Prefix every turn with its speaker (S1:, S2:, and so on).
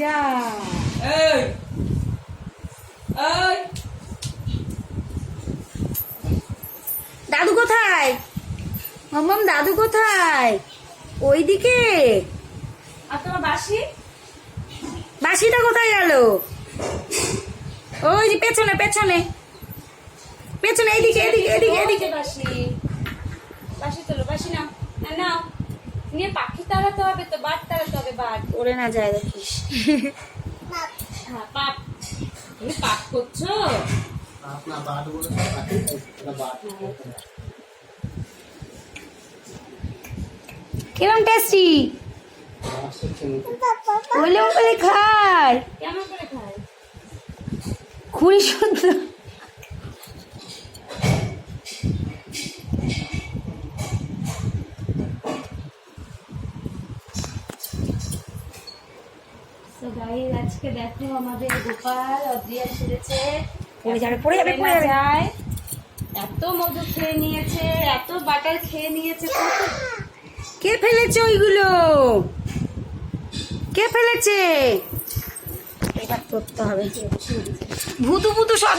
S1: যা
S2: এই এই
S1: দাদু কোথায়? মাম্মাম দাদু কোথায়? ওইদিকে।
S2: আর তোমার বাসি?
S1: বাসিটা কোথায় গেল? ওই যে পেছনে পেছনে। পেছনে এইদিকে এদিকে এদিকে এদিকে
S2: বাসি বাসি তোলো বাসি নাও। না নাও। নিয়ে পাখি তাড়াতে হবে তো বাঘ তাড়াতে হবে বাঘ।
S1: ওরে না যায় দেখিস।
S2: হ্যাঁ পাপ। তুমি পাপ করছ?
S1: কেমন টেস্টি? বলে খায়
S2: কেমন করে খায়
S1: খুবই সুন্দর।
S2: তো গাইস আজকে দেখো আমাদের গোপাল অদ্রিয়া ছেড়েছে
S1: পড়ে যাবে পড়ে যাবে পড়ে যাবে।
S2: এত মধু খেয়ে নিয়েছে এত বাটার খেয়ে নিয়েছে
S1: কে ফেলেছে ওইগুলো? কে ফেলেছে? এবার করতে হবে। ভুতু ভুতু সব